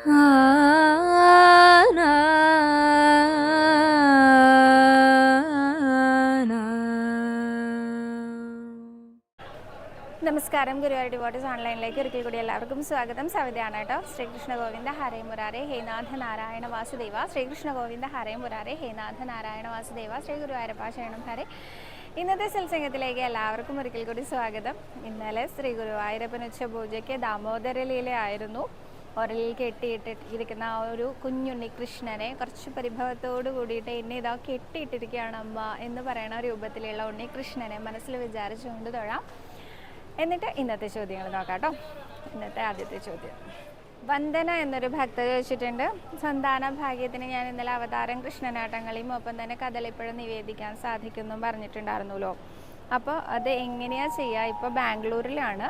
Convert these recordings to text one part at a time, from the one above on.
നമസ്കാരം ഗുരുവായൂർ ഡിവോട്ടീസ് ഓൺലൈനിലേക്ക് ഒരിക്കൽ കൂടി എല്ലാവർക്കും സ്വാഗതം. സവിതയാണ് കേട്ടോ. ശ്രീകൃഷ്ണ ഗോവിന്ദ ഹരേ മുരാരേ ഹേനാഥ നാരായണ വാസുദേവ. ശ്രീകൃഷ്ണ ഗോവിന്ദ ഹരേ ഹേനാഥ നാരായണ വാസുദേവ. ശ്രീ ഗുരുവായൂരപ്പ ഹരേ. ഇന്നത്തെ സത്സംഗത്തിലേക്ക് എല്ലാവർക്കും ഒരിക്കൽ കൂടി സ്വാഗതം. ഇന്നലെ ശ്രീ ഗുരുവായൂരപ്പൻ ഉച്ചപൂജയ്ക്ക് ദാമോദര ലീലയായിരുന്നു ഉരലിൽ കെട്ടിയിട്ട് ഇരിക്കുന്ന ആ ഒരു കുഞ്ഞുണ്ണി കൃഷ്ണനെ കുറച്ച് പരിഭവത്തോട് കൂടിയിട്ട് എന്നെ ഇതാ കെട്ടിയിട്ടിരിക്കുകയാണ് അമ്മ എന്ന് പറയുന്ന രൂപത്തിലുള്ള ഉണ്ണി കൃഷ്ണനെ മനസ്സിൽ വിചാരിച്ചുകൊണ്ട് തൊഴാം. എന്നിട്ട് ഇന്നത്തെ ചോദ്യങ്ങൾ നോക്കാം കേട്ടോ. ഇന്നത്തെ ആദ്യത്തെ ചോദ്യം. വന്ദന എന്നൊരു ഭക്ത ചോദിച്ചിട്ടുണ്ട്. സന്താന ഭാഗ്യത്തിന് ഞാൻ ഇന്നലെ അവതാരം കൃഷ്ണനാട്ടങ്ങളെയും ഒപ്പം തന്നെ കദളിപ്പഴം നിവേദിക്കാൻ സാധിക്കുന്നു പറഞ്ഞിട്ടുണ്ടായിരുന്നല്ലോ. അപ്പോൾ അത് എങ്ങനെയാണ് ചെയ്യുക ഇപ്പോൾ ബാംഗ്ലൂരിലാണ്.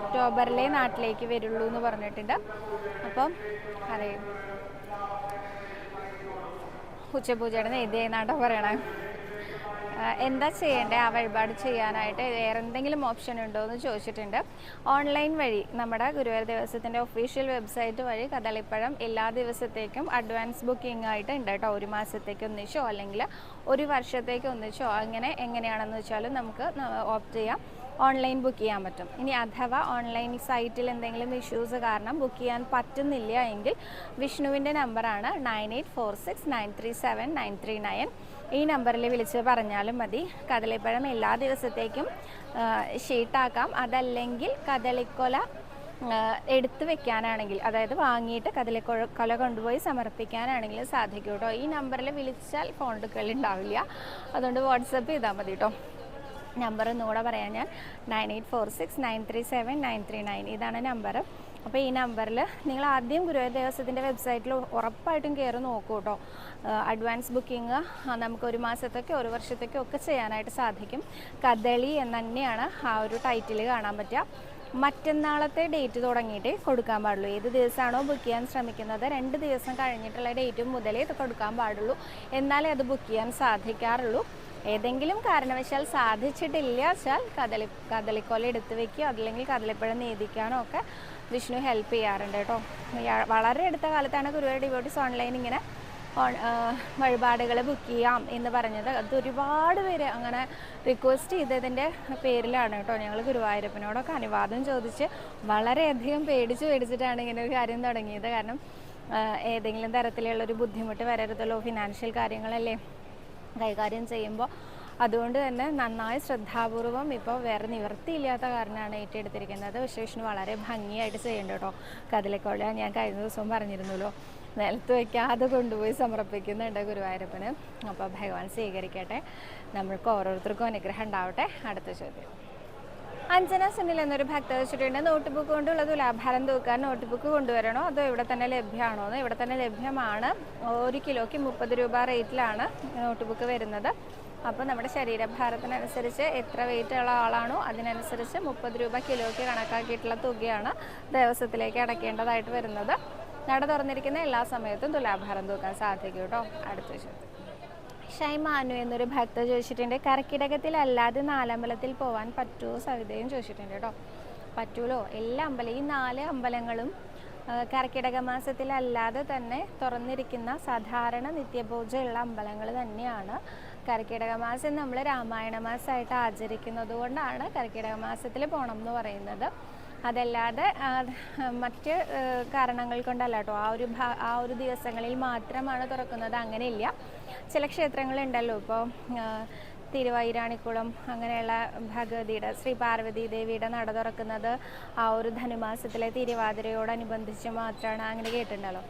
ഒക്ടോബറിലെ നാട്ടിലേക്ക് വരുള്ളൂ എന്ന് പറഞ്ഞിട്ടുണ്ട്. അപ്പം അതെ. ഉച്ചപൂജയുടെ നാട്ടോ പറയണേ? എന്താ ചെയ്യേണ്ടത് ആ വഴിപാട് ചെയ്യാനായിട്ട് വേറെ എന്തെങ്കിലും ഓപ്ഷൻ ഉണ്ടോ എന്ന് ചോദിച്ചിട്ടുണ്ട്. ഓൺലൈൻ വഴി നമ്മുടെ ഗുരുവായൂർ ദേവസ്വത്തിന്റെ ഒഫീഷ്യൽ വെബ്സൈറ്റ് വഴി കദളിപ്പഴം എല്ലാ ദിവസത്തേക്കും അഡ്വാൻസ് ബുക്കിംഗ് ആയിട്ട് ഉണ്ട് കേട്ടോ. ഒരു മാസത്തേക്ക് ഒന്നിച്ചോ അല്ലെങ്കിൽ ഒരു വർഷത്തേക്ക് ഒന്നിച്ചോ അങ്ങനെ എങ്ങനെയാണെന്ന് വെച്ചാലും നമുക്ക് ഓപ്റ്റ് ചെയ്യാം. ഓൺലൈൻ ബുക്ക് ചെയ്യാൻ പറ്റും. ഇനി അഥവാ ഓൺലൈൻ സൈറ്റിൽ എന്തെങ്കിലും ഇഷ്യൂസ് കാരണം ബുക്ക് ചെയ്യാൻ പറ്റുന്നില്ല എങ്കിൽ വിഷ്ണുവിന്റെ നമ്പറാണ് nine eight four six nine three seven nine three nine. ഈ നമ്പറിൽ വിളിച്ച് പറഞ്ഞാലും മതി. കദളിപ്പഴം എല്ലാ ദിവസത്തേക്കും ഷീട്ടാക്കാം. അതല്ലെങ്കിൽ കദളിക്കൊല എടുത്തു വെക്കാനാണെങ്കിൽ അതായത് വാങ്ങിയിട്ട് കദളിക്കൊല കൊല കൊണ്ടുപോയി സമർപ്പിക്കാനാണെങ്കിൽ സാധിക്കും കേട്ടോ ഈ നമ്പറിൽ വിളിച്ചാൽ ഫോൺ എടുക്കൽ ഉണ്ടാവില്ല. അതുകൊണ്ട് വാട്സപ്പ് ചെയ്താൽ മതി കേട്ടോ നമ്പർ ഒന്നുകൂടെ പറയാം ഞാൻ. Nine eight four six nine three seven nine three nine. ഇതാണ് നമ്പർ. അപ്പോൾ ഈ നമ്പറിൽ നിങ്ങൾ ആദ്യം ഗുരുവായൂർ ദേവസ്വത്തിന്റെ വെബ്സൈറ്റിൽ ഉറപ്പായിട്ടും കയറി നോക്കൂ കേട്ടോ അഡ്വാൻസ് ബുക്കിംഗ് നമുക്ക് ഒരു മാസത്തേക്കോ ഒരു വർഷത്തേക്കോ ഒക്കെ ചെയ്യാനായിട്ട് സാധിക്കും. കദളി എന്ന് തന്നെയാണ് ആ ഒരു ടൈറ്റിൽ കാണാൻ പറ്റുക. മറ്റന്നാളത്തെ ഡേറ്റ് തുടങ്ങിയിട്ട് കൊടുക്കാൻ പാടുള്ളൂ. ഏത് ദിവസമാണോ ബുക്ക് ചെയ്യാൻ ശ്രമിക്കുന്നത് രണ്ട് ദിവസം കഴിഞ്ഞിട്ടുള്ള ഡേറ്റ് മുതലേ ഇത് കൊടുക്കാൻ പാടുള്ളൂ. എന്നാലേ അത് ബുക്ക് ചെയ്യാൻ സാധിക്കാറുള്ളൂ. ഏതെങ്കിലും കാരണവശാൽ സാധിച്ചിട്ടില്ല വെച്ചാൽ കദളി കദളിക്കൊല എടുത്ത് വെക്കുകയോ അതല്ലെങ്കിൽ കദളിപ്പഴം നീതിക്കാനോ ഒക്കെ വിഷ്ണു ഹെൽപ്പ് ചെയ്യാറുണ്ട് കേട്ടോ. വളരെ അടുത്ത കാലത്താണ് ഗുരുവായൂർ ഡിവോട്ടീസ് ഓൺലൈൻ ഇങ്ങനെ വഴിപാടുകൾ ബുക്ക് ചെയ്യാം എന്ന് പറഞ്ഞത്. അത് ഒരുപാട് പേര് അങ്ങനെ റിക്വസ്റ്റ് ചെയ്തതിന്റെ പേരിലാണ് കേട്ടോ. ഞങ്ങൾ ഗുരുവായൂരപ്പനോടൊക്കെ അനുവാദം ചോദിച്ച് വളരെയധികം പേടിച്ച് പേടിച്ചിട്ടാണ് ഇങ്ങനെ ഒരു കാര്യം തുടങ്ങിയത്. കാരണം ഏതെങ്കിലും തരത്തിലുള്ളൊരു ബുദ്ധിമുട്ട് വരരുതല്ലോ ഫിനാൻഷ്യൽ കാര്യങ്ങളല്ലേ? കൈകാര്യം ചെയ്യുമ്പോൾ അതുകൊണ്ട് തന്നെ നന്നായി ശ്രദ്ധാപൂർവം ഇപ്പോൾ വേറെ നിവൃത്തിയില്ലാത്ത കാരണമാണ് ഏറ്റെടുത്തിരിക്കുന്നത്. പക്ഷേ വിഷ്ണു വളരെ ഭംഗിയായിട്ട് ചെയ്യേണ്ട കേട്ടോ. കതിലക്കൊള്ള ഞാൻ കഴിഞ്ഞ ദിവസവും പറഞ്ഞിരുന്നല്ലോ നിലത്ത് വയ്ക്കാതെ കൊണ്ടുപോയി സമർപ്പിക്കുന്നുണ്ട് ഗുരുവായൂരപ്പന്. അപ്പോൾ ഭഗവാൻ സ്വീകരിക്കട്ടെ. നമ്മൾക്ക് ഓരോരുത്തർക്കും അനുഗ്രഹം ഉണ്ടാവട്ടെ. അടുത്ത ചോദ്യം. അഞ്ജന സുനിൽ എന്നൊരു ഭക്ത വെച്ചിട്ടുണ്ട്. നോട്ട് ബുക്ക് കൊണ്ടുള്ള തുലാഭാരം തൂക്കാൻ നോട്ട് ബുക്ക് കൊണ്ടുവരണോ? അതോ ഇവിടെ തന്നെ ലഭ്യമാണോ? എന്ന് ഇവിടെ തന്നെ ലഭ്യമാണ്. ഒരു കിലോയ്ക്ക് മുപ്പത് രൂപ റേറ്റിലാണ് നോട്ട് ബുക്ക് വരുന്നത്. അപ്പോൾ നമ്മുടെ ശരീരഭാരത്തിനനുസരിച്ച് എത്ര വെയിറ്റ് ഉള്ള ആളാണോ അതിനനുസരിച്ച് മുപ്പത് രൂപ കിലോയ്ക്ക് കണക്കാക്കിയിട്ടുള്ള തുകയാണ് ദിവസത്തിലേക്ക് അടയ്ക്കേണ്ടതായിട്ട് വരുന്നത്. നട തുറന്നിരിക്കുന്ന എല്ലാ സമയത്തും തുലാഭാരം തൂക്കാൻ സാധിക്കും കേട്ടോ. അടുത്ത ചോദ്യം ഷൈമാനു എന്നൊരു ഭക്ത ചോദിച്ചിട്ടുണ്ട്. കർക്കിടകത്തിലല്ലാതെ നാലമ്പലത്തിൽ പോവാൻ പറ്റുമോ സവിതയും ചോദിച്ചിട്ടുണ്ട് കേട്ടോ. പറ്റൂലോ? എല്ലാ അമ്പലം ഈ നാല് അമ്പലങ്ങളും കർക്കിടക മാസത്തിലല്ലാതെ തന്നെ തുറന്നിരിക്കുന്ന സാധാരണ നിത്യപൂജയുള്ള അമ്പലങ്ങൾ തന്നെയാണ്. കർക്കിടക മാസം നമ്മൾ രാമായണ മാസമായിട്ട് ആചരിക്കുന്നത് കൊണ്ടാണ് കർക്കിടക മാസത്തിൽ പോകണം എന്ന് പറയുന്നത്. അതല്ലാതെ മറ്റ് കാരണങ്ങൾ കൊണ്ടല്ല കേട്ടോ. ആ ഒരു ആ ഒരു ദിവസങ്ങളിൽ മാത്രമാണ് തുറക്കുന്നത്. അങ്ങനെയില്ല. ചില ക്ഷേത്രങ്ങളുണ്ടല്ലോ. ഇപ്പോൾ തിരുവൈരാണിക്കുളം അങ്ങനെയുള്ള ഭഗവതിയുടെ ശ്രീ പാർവതി ദേവിയുടെ നട തുറക്കുന്നത് ആ ഒരു ധനുമാസത്തിലെ തിരുവാതിരയോടനുബന്ധിച്ച് മാത്രമാണ് അങ്ങനെ കേട്ടിട്ടുണ്ടല്ലോ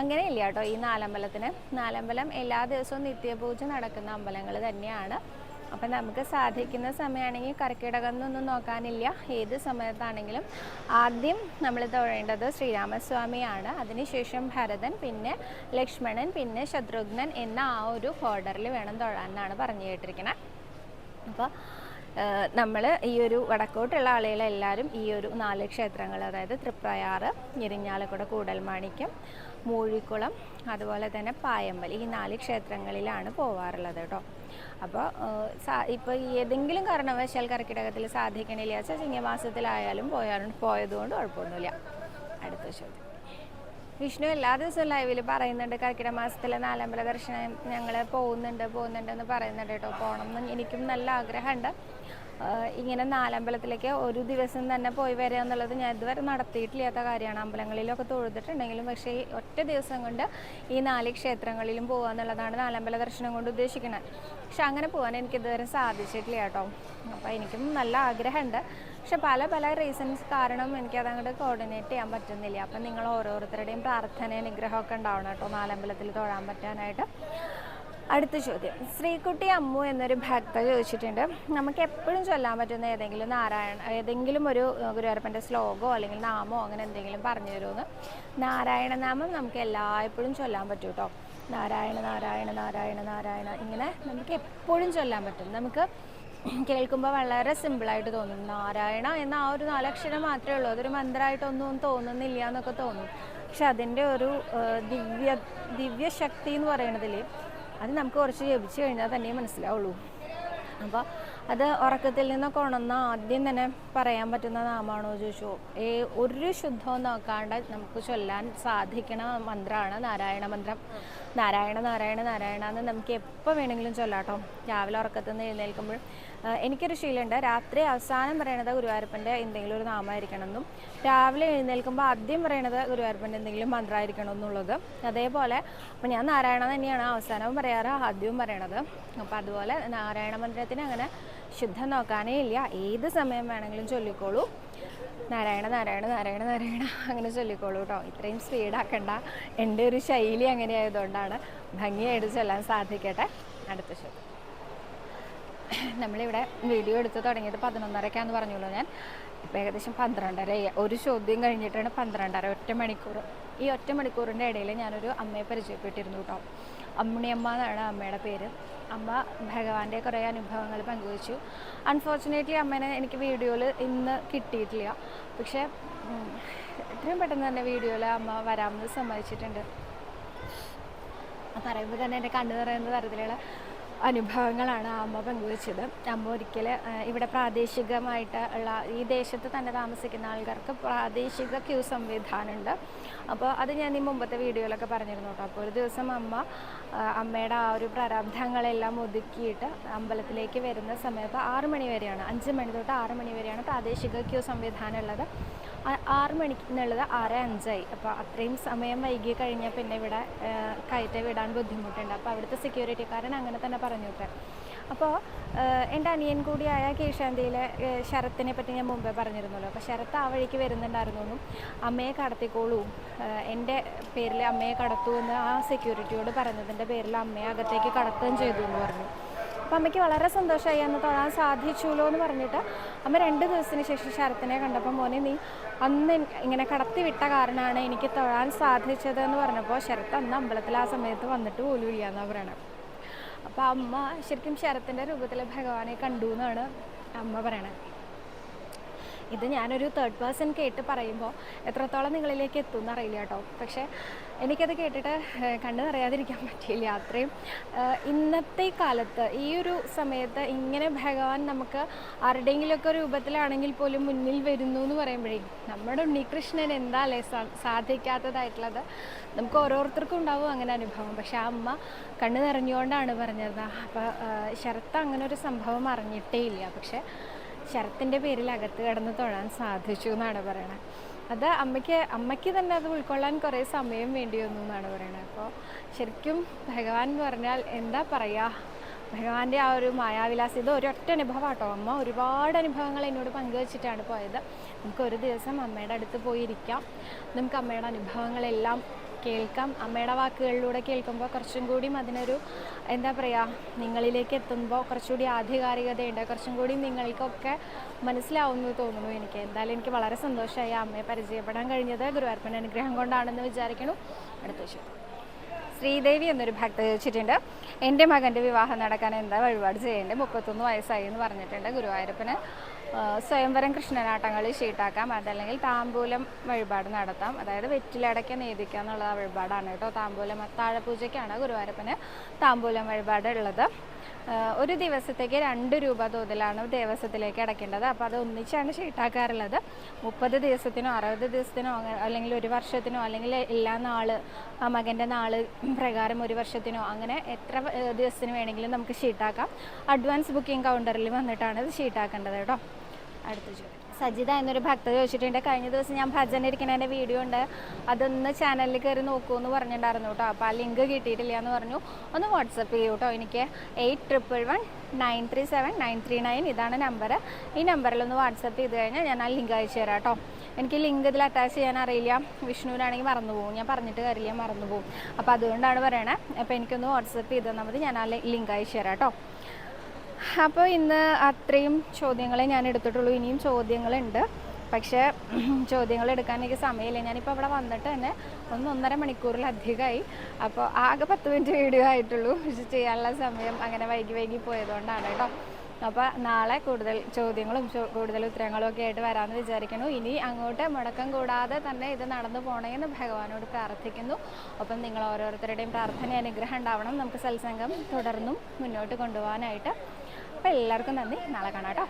അങ്ങനെയില്ല കേട്ടോ ഈ നാലമ്പലത്തിന്. നാലമ്പലം എല്ലാ ദിവസവും നിത്യപൂജ നടക്കുന്ന അമ്പലങ്ങൾ തന്നെയാണ്. അപ്പം നമുക്ക് സാധിക്കുന്ന സമയമാണെങ്കിൽ കർക്കിടകം എന്നൊന്നും നോക്കാനില്ല. ഏത് സമയത്താണെങ്കിലും ആദ്യം നമ്മൾ തൊഴേണ്ടത് ശ്രീരാമസ്വാമിയാണ്. അതിനുശേഷം ഭരതൻ പിന്നെ ലക്ഷ്മണൻ പിന്നെ ശത്രുഘ്നൻ എന്ന ആ ഒരു ഓർഡറിൽ വേണം തൊഴാൻ എന്നാണ് പറഞ്ഞു കേട്ടിരിക്കുന്നത് അപ്പോൾ നമ്മൾ ഈ ഒരു വടക്കോട്ടുള്ള ആളുകളെല്ലാവരും ഈ ഒരു നാല് ക്ഷേത്രങ്ങൾ അതായത് തൃപ്രയാറ് ഇരിഞ്ഞാലക്കുട കൂടൽമാണിക്യം മൂഴിക്കുളം അതുപോലെ തന്നെ പായമ്പൽ ഈ നാല് ക്ഷേത്രങ്ങളിലാണ് പോവാറുള്ളത് കേട്ടോ. അപ്പോൾ ഇപ്പോൾ ഏതെങ്കിലും കാരണവശാൽ കർക്കിടകത്തിൽ സാധിക്കണില്ല വെച്ചാൽ ചിങ്ങമാസത്തിലായാലും പോയാലും പോയതുകൊണ്ട് കുഴപ്പമൊന്നുമില്ല. അടുത്ത ചോദ്യം. വിഷ്ണു എല്ലാ ദിവസവും ലൈവിൽ പറയുന്നുണ്ട് കർക്കിടക മാസത്തിലെ നാലമ്പല ദർശനം ഞങ്ങൾ പോകുന്നുണ്ട് പോകുന്നുണ്ട് എന്ന് പറയുന്നുണ്ട് കേട്ടോ. പോകണം എന്ന് എനിക്കും നല്ല ആഗ്രഹമുണ്ട്. ഇങ്ങനെ നാലമ്പലത്തിലേക്ക് ഒരു ദിവസം തന്നെ പോയി വരിക എന്നുള്ളത് ഞാൻ ഇതുവരെ നടത്തിയിട്ടില്ലാത്ത കാര്യമാണ്. അമ്പലങ്ങളിലൊക്കെ തൊഴുതിട്ടുണ്ടെങ്കിലും പക്ഷേ ഒറ്റ ദിവസം കൊണ്ട് ഈ നാല് ക്ഷേത്രങ്ങളിലും പോകുക എന്നുള്ളതാണ് നാലമ്പല ദർശനം കൊണ്ട് ഉദ്ദേശിക്കുന്നത് പക്ഷെ അങ്ങനെ പോകാൻ എനിക്ക് ഇതുവരെ സാധിച്ചിട്ടില്ല കേട്ടോ. അപ്പോൾ എനിക്കും നല്ല ആഗ്രഹമുണ്ട്. പക്ഷെ പല പല റീസൺസ് കാരണം എനിക്കത് അങ്ങോട്ട് കോർഡിനേറ്റ് ചെയ്യാൻ പറ്റുന്നില്ല. അപ്പം നിങ്ങൾ ഓരോരുത്തരുടെയും പ്രാർത്ഥന അനുഗ്രഹമൊക്കെ ഉണ്ടാവണം കേട്ടോ. നാലമ്പലത്തിൽ തൊഴാൻ പറ്റാനായിട്ട്. അടുത്ത ചോദ്യം. ശ്രീകുട്ടി അമ്മു എന്നൊരു ഭക്ത ചോദിച്ചിട്ടുണ്ട്. നമുക്ക് എപ്പോഴും ചൊല്ലാൻ പറ്റുന്ന ഏതെങ്കിലും നാരായണ ഏതെങ്കിലും ഒരു ഗുരുവരപ്പന്റെ ശ്ലോകമോ അല്ലെങ്കിൽ നാമോ അങ്ങനെ എന്തെങ്കിലും പറഞ്ഞു തരുമെന്ന് നാരായണ നാമം നമുക്ക് എല്ലായ്പ്പോഴും ചൊല്ലാൻ പറ്റും കേട്ടോ. നാരായണ നാരായണ നാരായണ നാരായണ. ഇങ്ങനെ നമുക്ക് എപ്പോഴും ചൊല്ലാൻ പറ്റും. നമുക്ക് കേൾക്കുമ്പോൾ വളരെ സിമ്പിളായിട്ട് തോന്നും. നാരായണ എന്ന ആ ഒരു നാലക്ഷരം മാത്രമേ ഉള്ളൂ. അതൊരു മന്ത്രമായിട്ടൊന്നും തോന്നുന്നില്ല എന്നൊക്കെ തോന്നും. പക്ഷെ അതിന്റെ ഒരു ദിവ്യ ദിവ്യ ദിവ്യശക്തി എന്ന് പറയണതിൽ അത് നമുക്ക് കുറച്ച് ജപിച്ചു കഴിഞ്ഞാൽ തന്നെ മനസ്സിലാവുള്ളൂ. അപ്പോൾ അത് ഉറക്കത്തിൽ നിന്നൊക്കെ ഉണർന്ന ആദ്യം തന്നെ പറയാൻ പറ്റുന്ന നാമാണോ ചോദിച്ചു ഏ ഒരു ശുദ്ധവും നോക്കാണ്ട് നമുക്ക് ചൊല്ലാൻ സാധിക്കണ മന്ത്രമാണ് നാരായണ മന്ത്രം. നാരായണ നാരായണ നാരായണ എന്ന് നമുക്ക് എപ്പോൾ വേണമെങ്കിലും ചൊല്ലാട്ടോ. രാവിലെ ഉറക്കത്തുനിന്ന് എഴുന്നേൽക്കുമ്പോൾ. എനിക്കൊരു ശീലമുണ്ട്. രാത്രി അവസാനം പറയണത് ഗുരുവായൂരപ്പന്റെ എന്തെങ്കിലും ഒരു നാമമായിരിക്കണം എന്നും രാവിലെ എഴുന്നേൽക്കുമ്പോൾ ആദ്യം പറയണത് ഗുരുവായൂരപ്പന്റെ എന്തെങ്കിലും മന്ത്രമായിരിക്കണം എന്നുള്ളത്. അതേപോലെ അപ്പോൾ ഞാൻ നാരായണ തന്നെയാണ് അവസാനവും പറയാറ് ആദ്യവും പറയണത്. അപ്പോൾ അതുപോലെ നാരായണ മന്ത്രത്തിന് അങ്ങനെ ശുദ്ധം നോക്കാനേ ഇല്ല. ഏത് സമയം വേണമെങ്കിലും ചൊല്ലിക്കോളൂ. നാരായണ നാരായണ നാരായണ നാരായണ അങ്ങനെ ചൊല്ലിക്കോളൂ കേട്ടോ. ഇത്രയും സ്പീഡാക്കണ്ട എന്റെ ഒരു ശൈലി അങ്ങനെ ആയതുകൊണ്ടാണ് ഭംഗിയായിട്ട് ചൊല്ലാൻ സാധിക്കട്ടെ. അടുത്ത ശരി നമ്മളിവിടെ വീഡിയോ എടുത്ത് തുടങ്ങിയത് പതിനൊന്നരക്കാന്ന് പറഞ്ഞുള്ളൂ ഞാൻ. ഇപ്പം ഏകദേശം പന്ത്രണ്ടര ഒരു ചോദ്യം കഴിഞ്ഞിട്ടാണ് പന്ത്രണ്ടര ഒറ്റ മണിക്കൂർ. ഈ ഒറ്റ മണിക്കൂറിന്റെ ഇടയിൽ ഞാനൊരു അമ്മയെ പരിചയപ്പെട്ടിരുന്നു കേട്ടോ. അമ്മിണിയമ്മ എന്നാണ് അമ്മയുടെ പേര്. അമ്മ ഭഗവാന്റെ കുറേ അനുഭവങ്ങൾ പങ്കുവച്ചു. അൺഫോർച്ചുനേറ്റ്ലി അമ്മേനെ എനിക്ക് വീഡിയോയിൽ ഇന്ന് കിട്ടിയിട്ടില്ല. പക്ഷേ എത്രയും പെട്ടെന്ന് തന്നെ വീഡിയോയിൽ അമ്മ വരാമെന്ന് സമ്മതിച്ചിട്ടുണ്ട്. പറയുമ്പോൾ തന്നെ എന്റെ കണ്ണു നിറയുന്ന തരത്തിലുള്ള അനുഭവങ്ങളാണ് അമ്മ പങ്കുവച്ചത്. അമ്മ ഒരിക്കൽ ഇവിടെ പ്രാദേശികമായിട്ട് ഉള്ള ഈ ദേശത്ത് തന്നെ താമസിക്കുന്ന ആൾക്കാർക്ക് പ്രാദേശിക ക്യൂ സംവിധാനമുണ്ട്. അപ്പോൾ അത് ഞാൻ ഈ മുമ്പത്തെ വീഡിയോയിലൊക്കെ പറഞ്ഞിരുന്നു കേട്ടോ. അപ്പോൾ ഒരു ദിവസം അമ്മ അമ്മയുടെ ആ ഒരു പ്രാരാബ്ധങ്ങളെല്ലാം ഒതുക്കിയിട്ട് അമ്പലത്തിലേക്ക് വരുന്ന സമയത്ത് ആറ് മണി വരെയാണ് അഞ്ച് മണി തൊട്ട് ആറ് മണി വരെയാണ് പ്രാദേശിക ക്യൂ സംവിധാനം ഉള്ളത്. ആറ് മണിക്ക് എന്നുള്ളത് ആറ് അഞ്ചായി. അപ്പോൾ അത്രയും സമയം വൈകി കഴിഞ്ഞാൽ പിന്നെ ഇവിടെ കയറ്റി വിടാൻ ബുദ്ധിമുട്ടുണ്ട്. അപ്പോൾ അവിടുത്തെ സെക്യൂരിറ്റിക്കാരൻ അങ്ങനെ തന്നെ പറഞ്ഞു അപ്പോൾ എന്റെ അനിയൻ കൂടിയായ കീഴ്ശാന്തിയിലെ ശരത്തിനെ പറ്റി ഞാൻ മുമ്പേ പറഞ്ഞിരുന്നല്ലോ. അപ്പോൾ ശരത്ത് ആ വഴിക്ക് വരുന്നുണ്ടായിരുന്നു എന്നും അമ്മയെ കടത്തിക്കോളൂ. എന്റെ പേരിൽ അമ്മയെ കടത്തൂ എന്ന് ആ സെക്യൂരിറ്റിയോട് പറഞ്ഞതിന്റെ പേരിൽ അമ്മയെ അകത്തേക്ക് കടത്തുകയും ചെയ്തു എന്ന് പറഞ്ഞു. അപ്പം അമ്മയ്ക്ക് വളരെ സന്തോഷമായി. അന്ന് തൊഴാൻ സാധിച്ചുല്ലോ എന്ന് പറഞ്ഞിട്ട് അമ്മ രണ്ട് ദിവസത്തിന് ശേഷം ശരത്തിനെ കണ്ടപ്പോൾ മോനെ നീ അന്ന് ഇങ്ങനെ കടത്തി വിട്ട കാരണമാണ് എനിക്ക് തൊഴാൻ സാധിച്ചത് എന്ന് പറഞ്ഞപ്പോൾ ശരത്ത് അന്ന് അമ്പലത്തിൽ ആ സമയത്ത് വന്നിട്ട് പോലും ഇല്ല എന്നാണ് പറയണത് അപ്പോൾ അമ്മ ശരിക്കും ശരത്തിന്റെ രൂപത്തിൽ ഭഗവാനെ കണ്ടു എന്നാണ് അമ്മ പറയണത് ഇത് ഞാനൊരു തേർഡ് പേഴ്സൺ കേട്ട് പറയുമ്പോൾ എത്രത്തോളം നിങ്ങളിലേക്ക് എത്തും എന്നറിയില്ല കേട്ടോ. പക്ഷേ എനിക്കത് കേട്ടിട്ട് കണ്ടു നിറയാതിരിക്കാൻ പറ്റിയില്ല. അത്രയും ഇന്നത്തെ കാലത്ത് ഈ ഒരു സമയത്ത് ഇങ്ങനെ ഭഗവാൻ നമുക്ക് ആരുടെയെങ്കിലുമൊക്കെ രൂപത്തിലാണെങ്കിൽ പോലും മുന്നിൽ വരുന്നു എന്ന് പറയുമ്പോഴേ നമ്മുടെ ഉണ്ണികൃഷ്ണൻ എന്താ അല്ലേ സാധിക്കാത്തതായിട്ടുള്ളത്? നമുക്ക് ഓരോരുത്തർക്കും ഉണ്ടാവും അങ്ങനെ അനുഭവം. പക്ഷെ ആ അമ്മ കണ്ണു നിറഞ്ഞുകൊണ്ടാണ് പറഞ്ഞത്. അപ്പോൾ ശരത്ത് അങ്ങനെ ഒരു സംഭവം അറിഞ്ഞിട്ടേ ഇല്ല. പക്ഷേ ശരത്തിന്റെ പേരിൽ അകത്ത് കിടന്ന് തൊഴാൻ സാധിച്ചു എന്നാണ് പറയണത് അത് അമ്മയ്ക്ക് അമ്മയ്ക്ക് തന്നെ അത് ഉൾക്കൊള്ളാൻ കുറേ സമയം വേണ്ടി വന്നു എന്നാണ് പറയണത് അപ്പോൾ ശരിക്കും ഭഗവാൻ എന്ന് പറഞ്ഞാൽ എന്താ പറയുക ഭഗവാന്റെ ആ ഒരു മായാവിലാസം ഇത് ഒരൊറ്റ അനുഭവം കേട്ടോ അമ്മ ഒരുപാട് അനുഭവങ്ങൾ എന്നോട് പങ്കുവച്ചിട്ടാണ് പോയത്. നമുക്ക് ഒരു ദിവസം അമ്മയുടെ അടുത്ത് പോയിരിക്കാം. നമുക്ക് അമ്മയുടെ അനുഭവങ്ങളെല്ലാം കേൾക്കാം. അമ്മയുടെ വാക്കുകളിലൂടെ കേൾക്കുമ്പോൾ കുറച്ചും കൂടിയും അതിനൊരു എന്താ പറയുക നിങ്ങളിലേക്ക് എത്തുമ്പോൾ കുറച്ചുകൂടി ആധികാരികതയുണ്ട്. കുറച്ചും കൂടി നിങ്ങൾക്കൊക്കെ മനസ്സിലാവുമെന്ന് തോന്നുന്നു എനിക്ക്. എന്തായാലും എനിക്ക് വളരെ സന്തോഷമായി അമ്മയെ പരിചയപ്പെടാൻ കഴിഞ്ഞത് ഗുരുവായൂരപ്പന്റെ അനുഗ്രഹം കൊണ്ടാണെന്ന് വിചാരിക്കുന്നു. അടുത്ത വിഷയം. ശ്രീദേവി എന്നൊരു ഭക്ത ചോദിച്ചിട്ടുണ്ട്. എന്റെ മകന്റെ വിവാഹം നടക്കാൻ എന്താ വഴിപാട് ചെയ്യേണ്ടത്? മുപ്പത്തൊന്ന് വയസ്സായി എന്ന് പറഞ്ഞിട്ടുണ്ട് ഗുരുവായൂരപ്പന്. സ്വയംവരം കൃഷ്ണനാട്ടങ്ങൾ ഷീട്ടാക്കാം. അതല്ലെങ്കിൽ താമ്പൂലം വഴിപാട് നടത്താം. അതായത് വെറ്റിലടയ്ക്ക നേദിക്കുക എന്നുള്ള വഴിപാടാണ് കേട്ടോ. താമ്പൂലം അത്താഴപൂജയ്ക്കാണ് ഗുരുവായൂരപ്പന് താമ്പൂലം വഴിപാട് ഉള്ളത്. ഒരു ദിവസത്തേക്ക് രണ്ട് രൂപ തോതിലാണ് ദേവസ്വത്തിലേക്ക് അടയ്ക്കേണ്ടത്. അപ്പോൾ അത് ഒന്നിച്ചാണ് ഷീട്ടാക്കാറുള്ളത്. മുപ്പത് ദിവസത്തിനോ അറുപത് ദിവസത്തിനോ അല്ലെങ്കിൽ ഒരു വർഷത്തിനോ അല്ലെങ്കിൽ എല്ലാ നാൾ ആ മകന്റെ നാൾ പ്രകാരം ഒരു വർഷത്തിനോ അങ്ങനെ എത്ര ദിവസത്തിന് വേണമെങ്കിലും നമുക്ക് ഷീട്ടാക്കാം. അഡ്വാൻസ് ബുക്കിംഗ് കൗണ്ടറിൽ വന്നിട്ടാണ് ഇത് ഷീട്ടാക്കേണ്ടത് കേട്ടോ. അടുത്ത ചോദ്യം. സജിത എന്നൊരു ഭക്ത ചോദിച്ചിട്ടുണ്ട്. കഴിഞ്ഞ ദിവസം ഞാൻ ഭജന ഇരിക്കുന്നതിന്റെ വീഡിയോ ഉണ്ട്. അതൊന്ന് ചാനലിൽ കയറി നോക്കൂ എന്ന് പറഞ്ഞിട്ടുണ്ടായിരുന്നു കേട്ടോ. അപ്പോൾ ആ ലിങ്ക് കിട്ടിയിട്ടില്ല എന്ന് പറഞ്ഞു. ഒന്ന് വാട്സപ്പ് ചെയ്യൂ കേട്ടോ എനിക്ക്. Eight triple one nine three seven nine three nine ഇതാണ് നമ്പർ ഈ നമ്പറിൽ ഒന്ന് വാട്സപ്പ് ചെയ്ത് കഴിഞ്ഞാൽ ഞാൻ ആ ലിങ്ക് അയച്ചു തരാം കേട്ടോ. എനിക്ക് ലിങ്ക് ഇതിൽ അറ്റാച്ച് ചെയ്യാൻ അറിയില്ല. വിഷ്ണുവിനാണെങ്കിൽ മറന്നു പോകും. ഞാൻ പറഞ്ഞിട്ട് കാര്യമില്ല മറന്നു പോകും. അപ്പോൾ അതുകൊണ്ടാണ് പറയണേ. അപ്പോൾ എനിക്കൊന്ന് വാട്സപ്പ് ചെയ്ത് തന്നാൽ മതി. ഞാൻ ആ ലിങ്ക് അയച്ചു തരാം കേട്ടോ. അപ്പോൾ ഇന്ന് അത്രയും ചോദ്യങ്ങളെ ഞാൻ എടുത്തിട്ടുള്ളൂ. ഇനിയും ചോദ്യങ്ങളുണ്ട്. പക്ഷേ ചോദ്യങ്ങൾ എടുക്കാൻ എനിക്ക് സമയമില്ല. ഞാനിപ്പോൾ അവിടെ വന്നിട്ട് തന്നെ ഒന്ന് ഒന്നര മണിക്കൂറിലധികമായി അപ്പോൾ ആകെ പത്ത് മിനിറ്റ് വീഡിയോ ആയിട്ടുള്ളൂ. പക്ഷെ ചെയ്യാനുള്ള സമയം അങ്ങനെ വൈകി വൈകി പോയതുകൊണ്ടാണ് കേട്ടോ. അപ്പോൾ നാളെ കൂടുതൽ ചോദ്യങ്ങളും കൂടുതൽ ഉത്തരങ്ങളും ഒക്കെ ആയിട്ട് വരാമെന്ന് വിചാരിക്കുന്നു. ഇനി അങ്ങോട്ട് മുടക്കം കൂടാതെ തന്നെ ഇത് നടന്നു പോകണമെന്ന് ഭഗവാനോട് പ്രാർത്ഥിക്കുന്നു. ഒപ്പം നിങ്ങൾ ഓരോരുത്തരുടെയും പ്രാർത്ഥന അനുഗ്രഹം ഉണ്ടാവണം. നമുക്ക് സത്സംഗം തുടർന്നും മുന്നോട്ട് കൊണ്ടുപോകാനായിട്ട് അപ്പോൾ എല്ലാവർക്കും നന്ദി. നാളെ കാണാം കേട്ടോ.